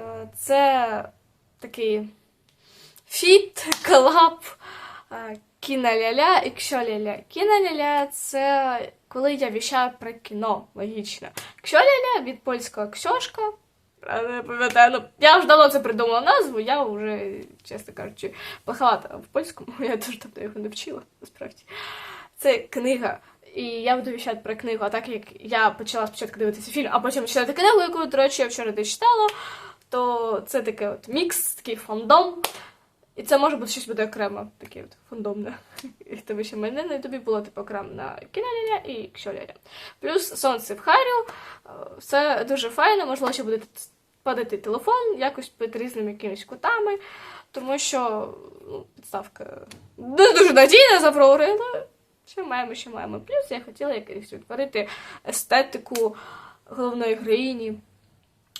Е, Це такий фіт, колаб е, кіноляля і кшоляля. Кіноляля це коли я віщаю про кіно, логічно. Кшоляля від польського ксьошка. Не пам'ятаю, ну, я вже давно це придумала назву, я вже, чесно кажучи, плоховата в польському, я дуже давно його не вчила, насправді. Це книга. І я буду віщати про книгу, а так як я почала спочатку дивитися фільм, а потім читати книгу, яку, до речі, я вчора дочитала, то це такий от мікс, такий фандом. І це може бути щось буде окремо, таке от фандомне. І Тому що мене на ютубі було типу окремо на кіноляля і кшоляля. Плюс сонце в Харю, е, все дуже файно, можливо, ще буде падати телефон якось під різними якимись кутами, тому що ну, підставка не дуже надійна запрогрила. Що маємо, що маємо. Плюс я хотіла якось відтворити естетику головної героїні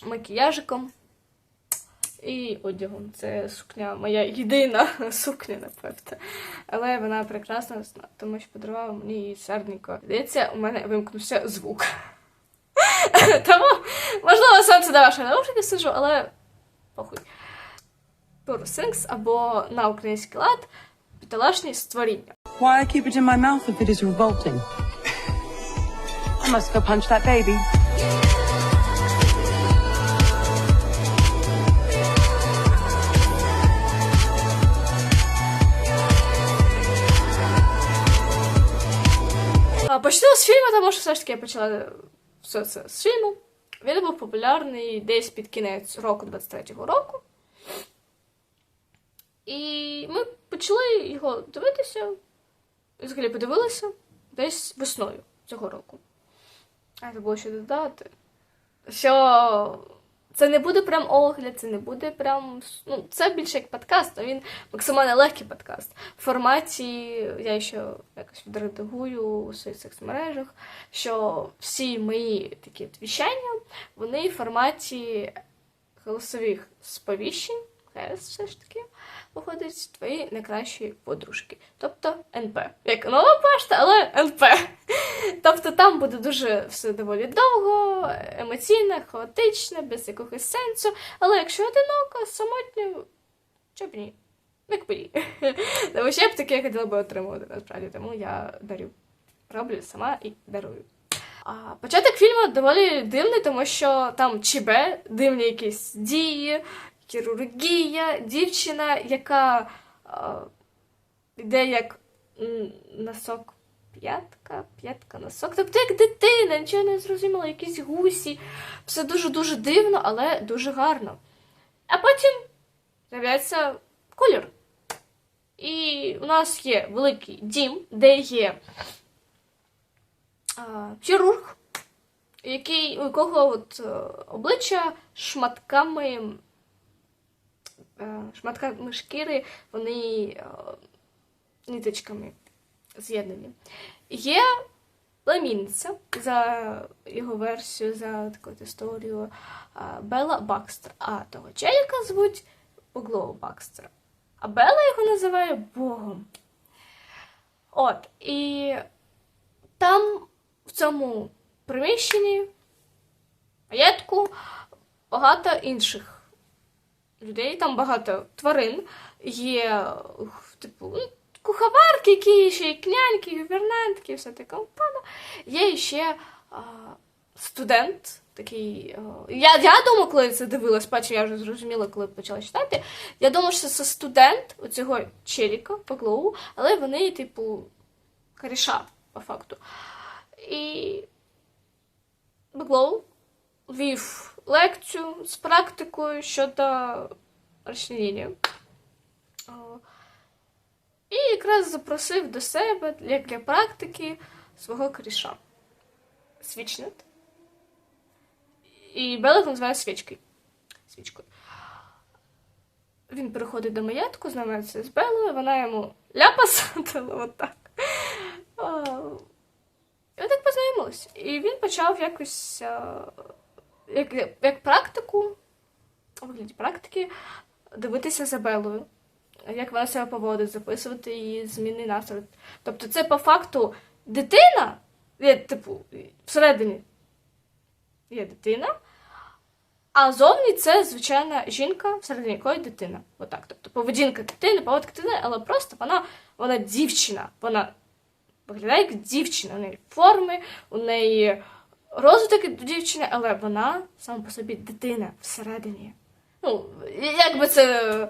макіяжиком і одягом. Це сукня, моя єдина сукня, напевно. Але вона прекрасна, тому що подарувала мені її серденько. Здається, у мене вимкнувся звук. Тому, можливо, сам це на ваші наушники сижу, але похуй. Things або на український лад бітолашні створіння. Why I keep it in my mouth if it is revolting? I must go punch that baby. Почну з фільму, тому що все ж таки я почала все це з фільму. Він був популярний десь під кінець року 23-го року. І ми почали його дивитися. Взагалі подивилися десь весною цього року. А це було ще додати. Що це не буде прям огляд, це не буде прям. Ну, це більше як подкаст, а він максимально легкий подкаст. В форматі я ще якось відредагую у своїх соцмережах, що всі мої такі віщання, вони в форматі голосових сповіщень, ХС все ж таки, виходить твої найкращі подружки. Тобто НП. Як нова пашта, але НП. Тобто там буде дуже все доволі довго, емоційно, хаотично, без якогось сенсу. Але якщо одиноко, самотньо, чоб ні. Як б ні. Тому я б таке хотіла би отримувати насправді, тому я дарю. Роблю сама і дарую. А початок фільму доволі дивний, тому що там ЧБ, дивні якісь дії, хірургія, дівчина, яка йде як носок п'ятка, п'ятка носок. Тобто як дитина, нічого не зрозуміла, якісь гусі. Все дуже-дуже дивно, але дуже гарно. А потім з'являється колір. І у нас є великий дім, де є а, хірург, який, у якого от, е, обличчя шматками, шматками шкіри, вони е, ниточками з'єднані. Є племінниця за його версію, за таку історію Белла Бакстер. А того челіка звуть Поглоу Бакстер. А Белла його називає Богом. От, і там в цьому приміщенні маєтку багато інших людей, там багато тварин. Є, типу, ну, куховарки, які ще клянки, гувернантки, все таке. Пана. Є ще а, студент. Такий, я, я думаю, коли це дивилась, потім я вже зрозуміла, коли почала читати. Я думала, що це студент оцього челіка по але вони, типу, коріша, по факту. І Беглоу вів лекцію з практикою щодо розчленення. І якраз запросив до себе як для практики свого коріша. Свічнет. І Белик називає свічкою. Свічкою. Він приходить до маєтку, знайомиться з Белою, вона йому ляпас дала отак. І так познайомилися. І він почав якось а, як, як практику, у вигляді практики, дивитися за Белою. Як вона себе поводить, записувати її зміни настрою. Тобто це по факту дитина, є, типу, всередині є дитина, А зовні це звичайна жінка, всередині якої дитина. Отак. Тобто поведінка дитини, поводка дитини, але просто вона, вона дівчина. Вона виглядає як дівчина. У неї форми, у неї розвиток як дівчини, але вона сама по собі дитина всередині. Ну, як би це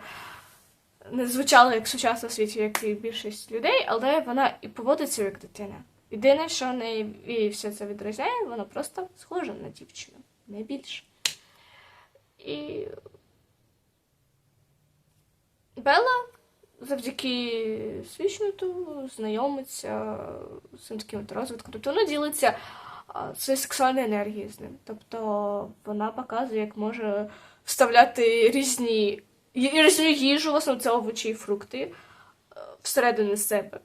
не звучало як в сучасному світі, як і більшість людей, але вона і поводиться як дитина. Єдине, що в неї і все це відрізняє, вона просто схожа на дівчину, не більше. І Белла завдяки свічнуту знайомиться з цим таким розвитком. Тобто вона ділиться а, своєю сексуальною енергією з ним. Тобто вона показує, як може вставляти різні, різну їжу, в це овочі і фрукти, е, всередину себе.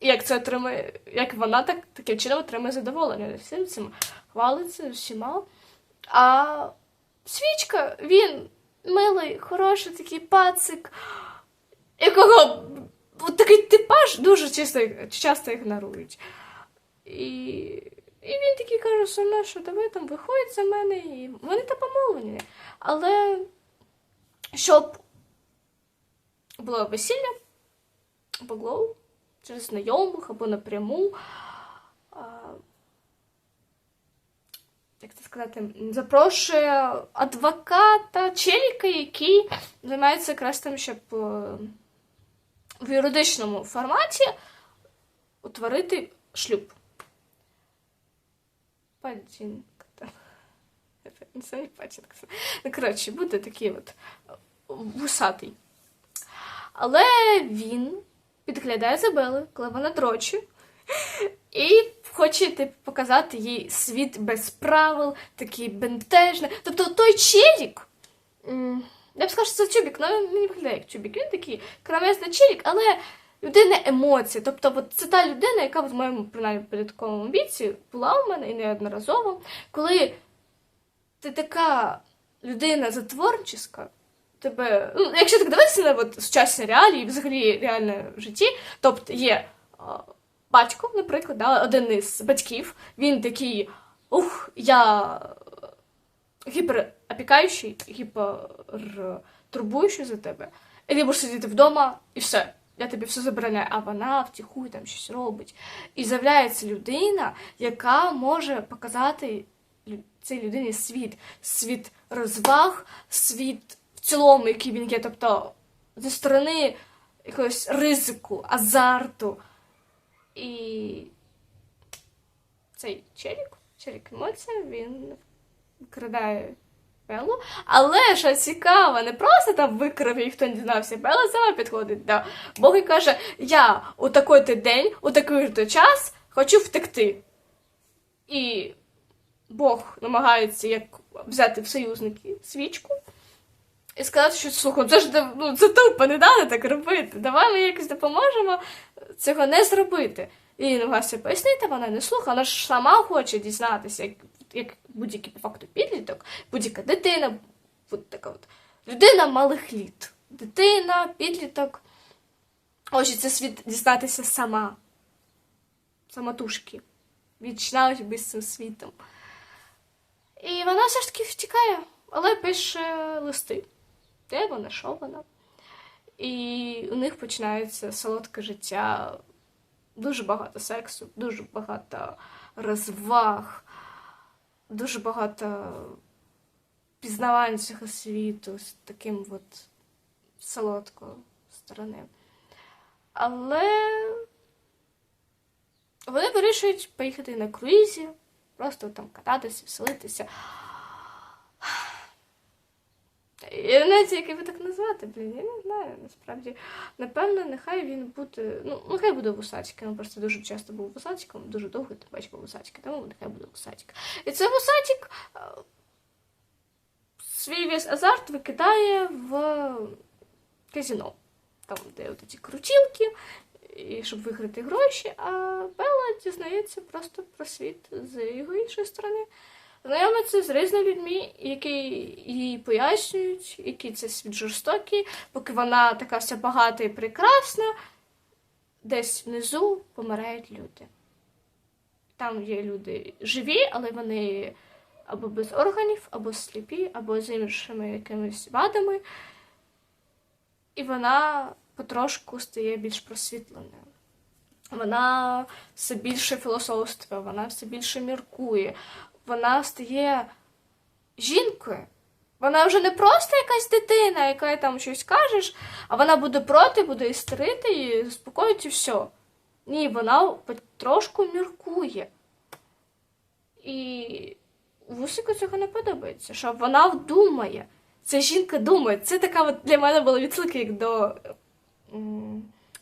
І як це отримує, як вона так, таким чином отримує задоволення всім цим, хвалиться всіма. А свічка, він милий, хороший такий пацик, якого такий типаж дуже часто, часто ігнорують. І, і він такий каже, сама, що давай там виходить за мене, і вони та помолені. Але щоб було весілля, або через знайомих, або напряму. а, Як це сказати, запрошує адвоката, челіка, який займається якраз тим, щоб е, в юридичному форматі утворити шлюб. Падінка. Це не Падінка. Ну, коротше, буде такий от вусатий. Але він підглядає за Белою, коли вона дрочить, і хоче типу, показати їй світ без правил, такий бентежний. Тобто той челік, я б сказала, що це чубік, але він не виглядає як чубік. Він такий крамезний челік, але людина емоцій. Тобто, от це та людина, яка в моєму принаймні підлітковому віці була у мене і неодноразово, коли ти така людина затворчиська, тебе, ну, якщо так дивитися на от, сучасні реалії, взагалі реальне в житті, тобто є а, батько, наприклад, да, один із батьків, він такий, ух, я гіперопікаючий, гіпертурбуючий за тебе. І ти будеш сидіти вдома, і все. Я тобі все забороняю, а вона втіхує там щось робить. І з'являється людина, яка може показати цій людині світ, світ розваг, світ в цілому, який він є. Тобто зі сторони якогось ризику, азарту. І цей челік, челік емоція, він викрадає Беллу. Але що цікаво, не просто там викрав і хто не дізнався, Белла сама підходить до Бога і каже: Я у такий-то день, у такий-то час хочу втекти. І Бог намагається як взяти в союзники свічку і сказати, що слухай, це ж ну, це тупо, не треба так робити. Давай ми якось допоможемо цього не зробити. І намагався пояснити, вона не слухала, вона ж сама хоче дізнатися, як, як будь-який по факту підліток, будь-яка дитина, от така от людина малих літ. Дитина, підліток. Хоче це світ дізнатися сама. Самотужки. Відчинала з цим світом. І вона все ж таки втікає, але пише листи. Де вона, що вона? І у них починається солодке життя, дуже багато сексу, дуже багато розваг, дуже багато пізнавань цього світу з таким от солодкою сторони. Але вони вирішують поїхати на круїзі, просто там кататися, веселитися. Я знаю, як його так назвати, блін, я не знаю, насправді. Напевно, нехай він буде. Ну, нехай буде вусачка. Він просто дуже часто був вусачком, дуже довго ти бачив вусачки, тому нехай буде вусачка. І це вусачик е, свій весь азарт викидає в казіно. Там, де от ці крутілки, і щоб виграти гроші, а Белла дізнається просто про світ з його іншої сторони. Знайомиться з різними людьми, які їй пояснюють, який це світ жорстокий, поки вона така вся багата і прекрасна, десь внизу помирають люди. Там є люди живі, але вони або без органів, або сліпі, або з іншими якимись вадами. І вона потрошку стає більш просвітленою. Вона все більше філософствує, вона все більше міркує, вона стає жінкою. Вона вже не просто якась дитина, яка там щось кажеш, а вона буде проти, буде істерити і заспокоїть і все. Ні, вона потрошку міркує. І Вусику цього не подобається, що вона вдумає. Це жінка думає. Це така от для мене була відсилка як до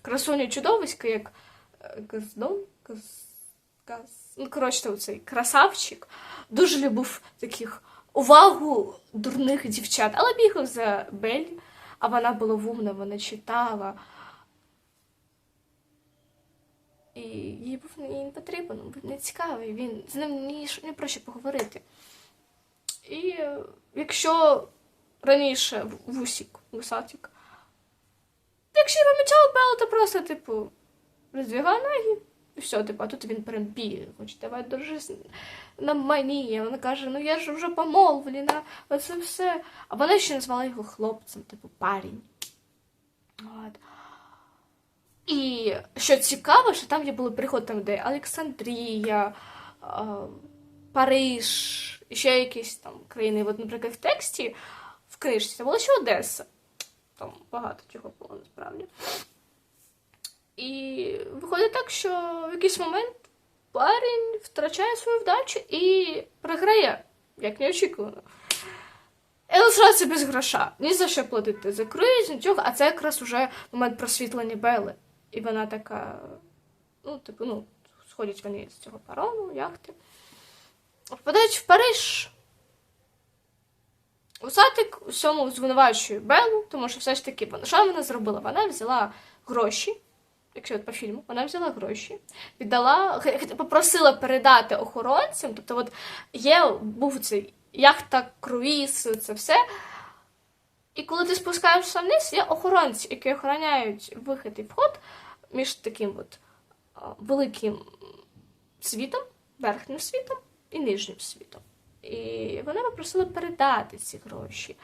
красуні чудовиська, як е, Газдон. Газ, Газ, ну, коротше, цей красавчик. Дуже любив таких увагу дурних дівчат, але бігав за Бель, а вона була вумна, вона читала. І їй був не потрібен, був не цікавий, він з ним ні, ні про що поговорити. І е, якщо раніше вусік, вусатик, якщо я помічав Белла, то просто, типу, роздвигав ноги, і все, типу, а тут він прям бігає, хоче, давай дружись на мені. Вона каже, ну я ж вже помолвлена, оце все. А вона ще назвала його хлопцем, типу, парень. От. І що цікаво, що там є були приходи, там, де Олександрія, Париж, ще якісь там країни. От, наприклад, в тексті, в книжці, це була ще Одеса. Там багато чого було насправді. І виходить так, що в якийсь момент парень втрачає свою вдачу і програє, як неочікувано. І лишається без гроша. Ні за що платити за круїз, нічого, а це якраз уже момент просвітлення Белли. І вона така, ну, типу, ну, сходять вони з цього парому, яхти. Впадають в Париж. Усатик у всьому звинувачує Беллу, тому що все ж таки, що вона зробила? Вона взяла гроші, якщо от по фільму, вона взяла гроші, віддала, попросила передати охоронцям. Тобто, от є, був цей яхта, круїз, це все. І коли ти спускаєшся вниз, є охоронці, які охороняють вихід і вход між таким от великим світом, верхнім світом і нижнім світом. І вони попросили передати ці гроші.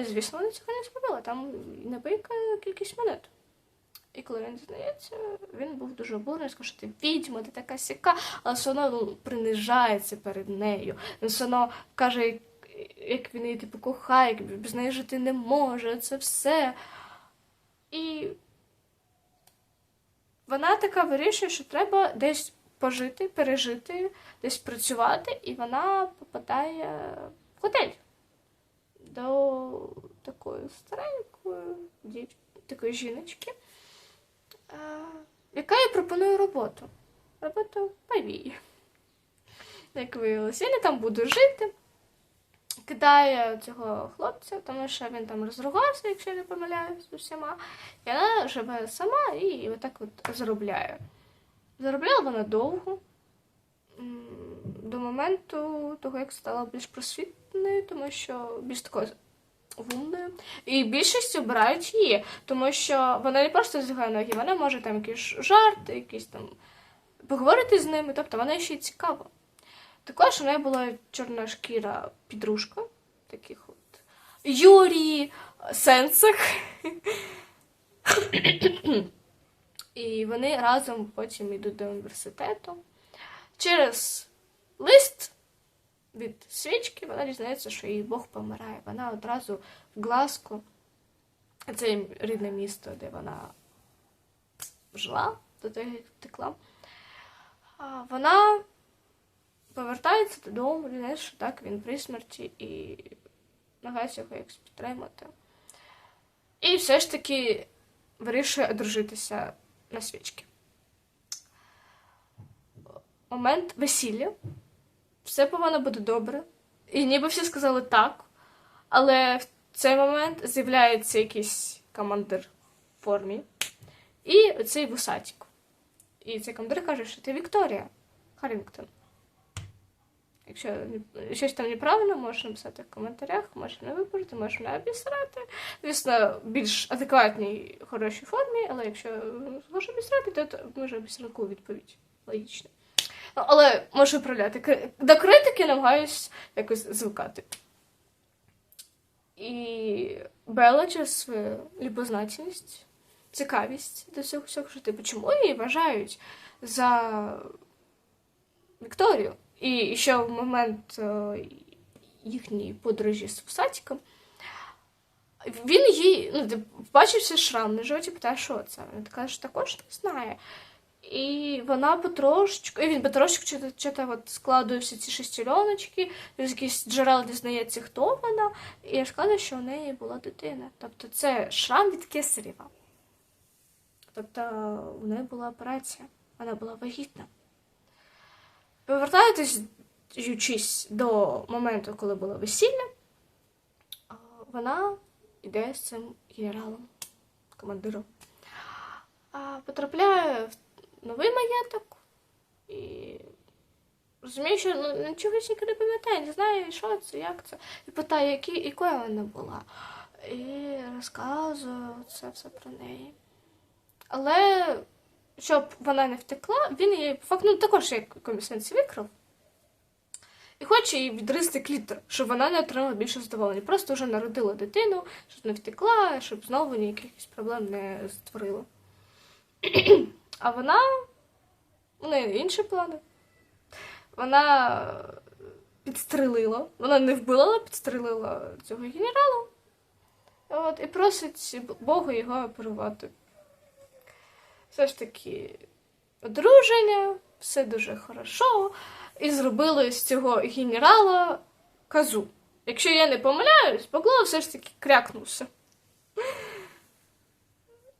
Звісно, вони цього не зробили, там небийка кількість монет. І коли він дізнається, він був дуже обурений, сказав, що ти відьма, ти така сяка, але все одно ну, принижається перед нею. Він все одно каже, як, він її типу кохає, як без неї жити не може, це все. І вона така вирішує, що треба десь пожити, пережити, десь працювати, і вона попадає в готель до такої старенької дів... такої жіночки, яка їй пропонує роботу. Роботу повії. Як виявилося, він там буде жити, кидає цього хлопця, тому що він там розругався, якщо я не помиляюсь усіма. І вона живе сама і отак от заробляє. Заробляла вона довго, до моменту того, як стала більш просвітною, тому що більш такою вумною. І більшість обирають її, тому що вона не просто зігає ноги, вона може там якісь жарти, якісь там поговорити з ними, тобто вона ще й цікава. Також у неї була чорна шкіра підружка, таких от Юрій, Сенсах. І вони разом потім йдуть до університету. Через лист від свічки вона дізнається, що її Бог помирає. Вона одразу в Глазку, це рідне місто, де вона жила, до того як втекла. Вона повертається додому, дізнається, що так, він при смерті і намагається його якось підтримати. І все ж таки вирішує одружитися на свічки. Момент весілля. Все повинно бути добре. І ніби всі сказали так. Але в цей момент з'являється якийсь командир в формі. І оцей вусатик. І цей командир каже, що ти Вікторія Харрінгтон. Якщо щось там неправильно, можеш написати в коментарях, можеш мене виправити, можеш мене обісрати. Звісно, більш адекватній, хорошій формі, але якщо хочеш обісрати, то може обісранку відповідь. Логічно. Але можу управляти. До критики намагаюсь якось звикати. І Белла через свою любознательність, цікавість до цього всього, що типу, чому її вважають за Вікторію. І ще в момент е, їхньої подорожі з Фусатіком, він їй, ну, бачився шрам на животі, питає, що це. Вона така ж також не знає. І вона потрошечку, і він потрошечку чи, чи то от складує всі ці шестереночки, з якісь джерел дізнається, хто вона, і розказує, що у неї була дитина. Тобто це шрам від кесарєва. Тобто у неї була операція, вона була вагітна. Повертаючись до моменту, коли було весілля, вона йде з цим генералом, командиром. Потрапляє в новий маєток і розумію, що ну, нічого ще не пам'ятає, не знає, що це, як це. І питає, які, якою вона була. І розказує це все про неї. Але щоб вона не втекла, він її по ну, також як в якомусь сенсі викрав. І хоче їй відрізати клітор, щоб вона не отримала більше задоволення. Просто вже народила дитину, щоб не втекла, щоб знову ніяких проблем не створила. А вона, у неї інші плани. Вона підстрелила, вона не вбила, але підстрелила цього генерала. От, і просить Бога його оперувати. Все ж таки, одруження, все дуже хорошо. І зробили з цього генерала казу. Якщо я не помиляюсь, Бакло все ж таки крякнувся.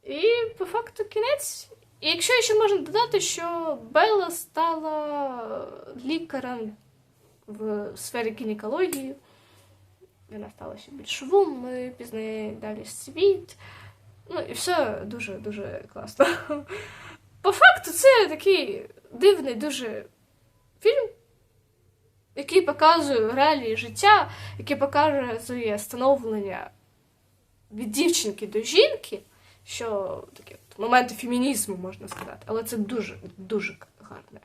І по факту кінець. І якщо ще можна додати, що Белла стала лікарем в сфері гінекології, вона стала ще більш вумною, пізнає далі світ. Ну і все дуже-дуже класно. По факту, це такий дивний дуже фільм, який показує реалії життя, який показує становлення від дівчинки до жінки, що такі от моменти фемінізму, можна сказати. Але це дуже, дуже гарне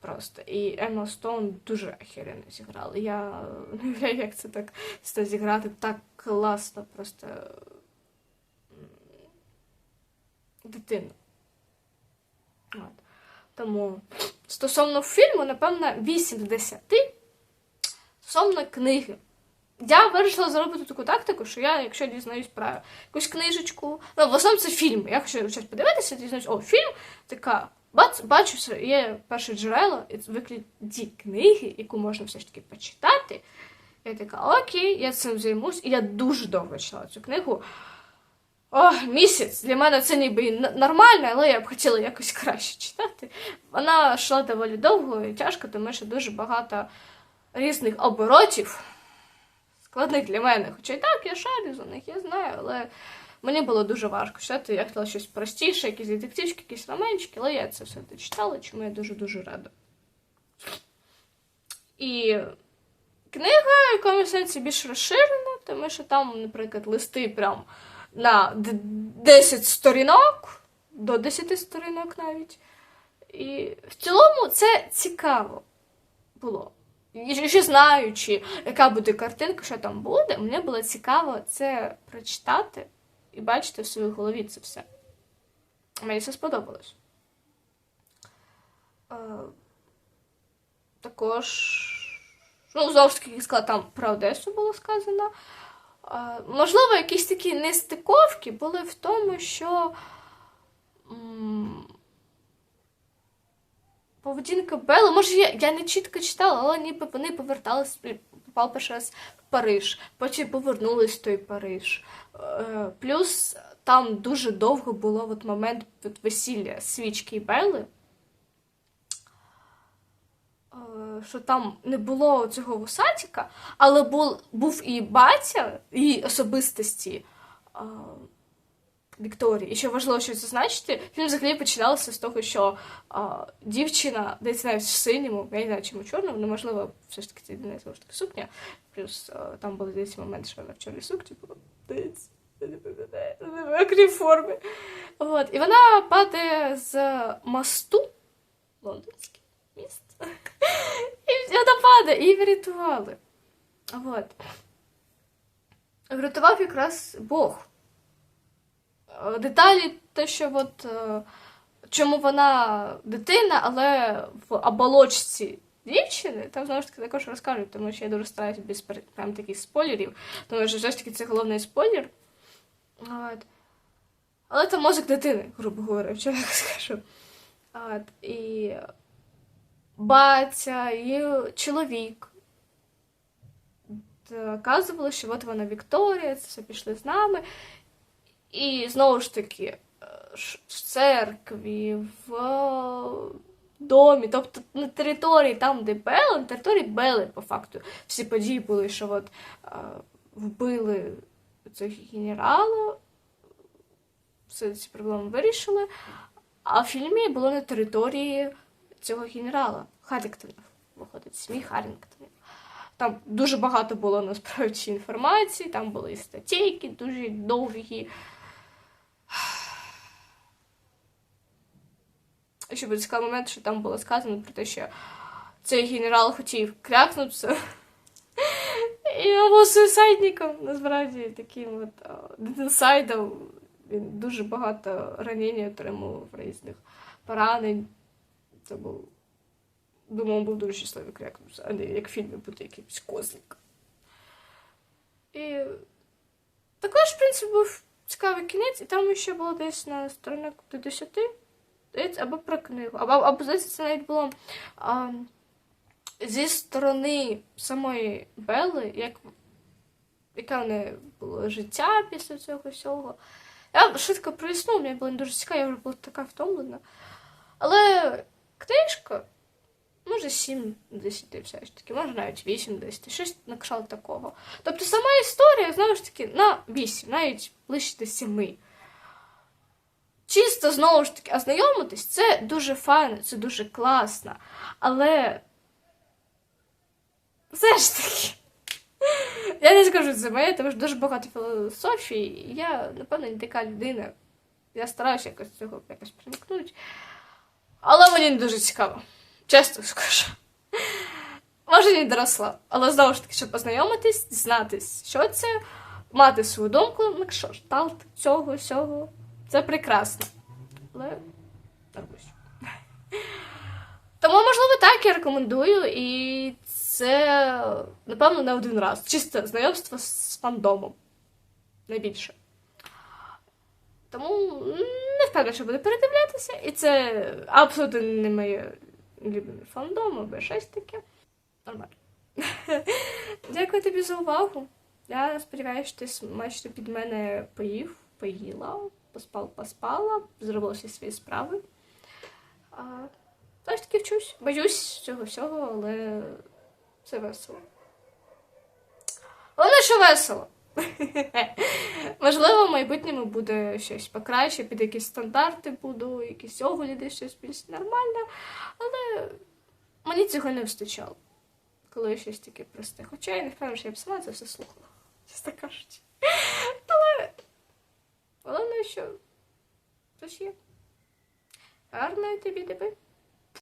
просто. І Емма Стоун дуже охеренно зіграла. Я не уявляю, як це так це зіграти так класно, просто м, дитину. От. Тому стосовно фільму, напевно, 8 з 10. Стосовно книги. Я вирішила зробити таку тактику, що я, якщо дізнаюсь про якусь книжечку, ну, в основному це фільм. Я хочу щось подивитися, дізнаюсь, о, фільм, така, бац, бачу, є перше джерело, і це книги, яку можна все ж таки почитати. Я така, окей, я цим займусь. І я дуже довго читала цю книгу. О, місяць. Для мене це ніби нормально, але я б хотіла якось краще читати. Вона йшла доволі довго і тяжко, тому що дуже багато різних оборотів. Складних для мене. Хоча і так, я шарю за них, я знаю, але мені було дуже важко читати. Я хотіла щось простіше, якісь детективчики, якісь романчики, але я це все дочитала, чому я дуже-дуже рада. І книга в якомусь сенсі більш розширена, тому що там, наприклад, листи прям на 10 сторінок, до 10 сторінок навіть. І в цілому це цікаво було. І ще знаючи, яка буде картинка, що там буде, мені було цікаво це прочитати і бачити в своїй голові це все. Мені це сподобалось. Е, також, ну, я сказала, там про Одесу було сказано. Е, можливо, якісь такі нестиковки були в тому, що поведінка Белли, може, я, я не чітко читала, але ніби вони повертались, попав перший раз в Париж, потім повернулись в той Париж. Е, плюс там дуже довго було от момент от весілля свічки і Белли. Е, Що там не було цього вусатіка, але був, був і батя, і особистості е, Вікторії. І що важливо що зазначити, фільм взагалі починалося з того, що а, дівчина, десь навіть в синьому, я не знаю, чому чорному, але можливо, все ж таки це єдина знову ж таки сукня. Плюс а, там був десь момент, що вона в чорній сукні була. Не не окрім форми. От. І вона падає з мосту, лондонський міст. і врятували. От. Врятував якраз Бог. Е, Деталі, те, що от, е, чому вона дитина, але в оболочці дівчини, там знову ж таки також розкажуть, тому що я дуже стараюся без прям таких спойлерів, тому що все ж таки це головний спойлер. От. Але це мозок дитини, грубо говорячи, я скажу. От. І батя, і чоловік. Доказували, що от вона Вікторія, це все пішли з нами. І знову ж таки, е, в церкві, в е, домі, тобто на території там, де Бели, на території Бели, по факту, всі події були, що от е, вбили цього генерала, все ці проблеми вирішили. А в фільмі було на території цього генерала Харрінгтона, виходить, сім'ї Харрінгтонів. Там дуже багато було насправді інформації, там були статейки дуже довгі. Ще був цікавий момент, що там було сказано про те, що цей генерал хотів крякнутися. І був суїсайдником, насправді таким от інсайдом. Він дуже багато ранень отримав різних поранень. Це був. Думаю, був дуже щасливий крякнувся, а не як в фільмі бути якимось козлик. І також, в принципі, був цікавий кінець, і там ще було десь на сторінок до 10, здається, або про книгу, або, або здається, це навіть було а, зі сторони самої Белли, як, яке в неї було життя після цього всього. Я швидко прояснув, мені було не дуже цікаво, я вже була така втомлена. Але книжка, може 7 10 все ж таки, може навіть 8 з 10, щось на кшталт такого. Тобто сама історія, знову ж таки, на 8, навіть ближче до 7. Чисто знову ж таки, ознайомитись, це дуже файно, це дуже класно. Але все ж таки. Я не скажу це моє, тому що дуже багато філософії, і я, напевно, не така людина. Я стараюся якось цього якось проникнути. Але мені не дуже цікаво. Чесно скажу. Може, не доросла. Але знову ж таки, щоб познайомитись, дізнатись, що це, мати свою думку, на кшталт цього, всього. Це прекрасно. Але. Тому, можливо, так я рекомендую, і це, напевно, не один раз. Чисто знайомство з фандомом. Найбільше. Тому не впевнена, що буду передивлятися, і це абсолютно не моє улюблене фандом, або щось таке. Нормально. Дякую тобі за увагу. Я сподіваюся, що ти смачно під мене поїв, поїла, поспав, поспала, зробила всі свої справи. А, Все-таки вчусь. Боюсь цього всього, але це весело. Головне, що весело. Можливо, в майбутньому буде щось покраще, під якісь стандарти буду, якісь огляди, щось більш нормальне. Але мені цього не вистачало, коли щось таке просте. Хоча я не впевнена, що я б сама це все слухала, чесно кажучи. Головне, що щось є. Гарної тобі доби.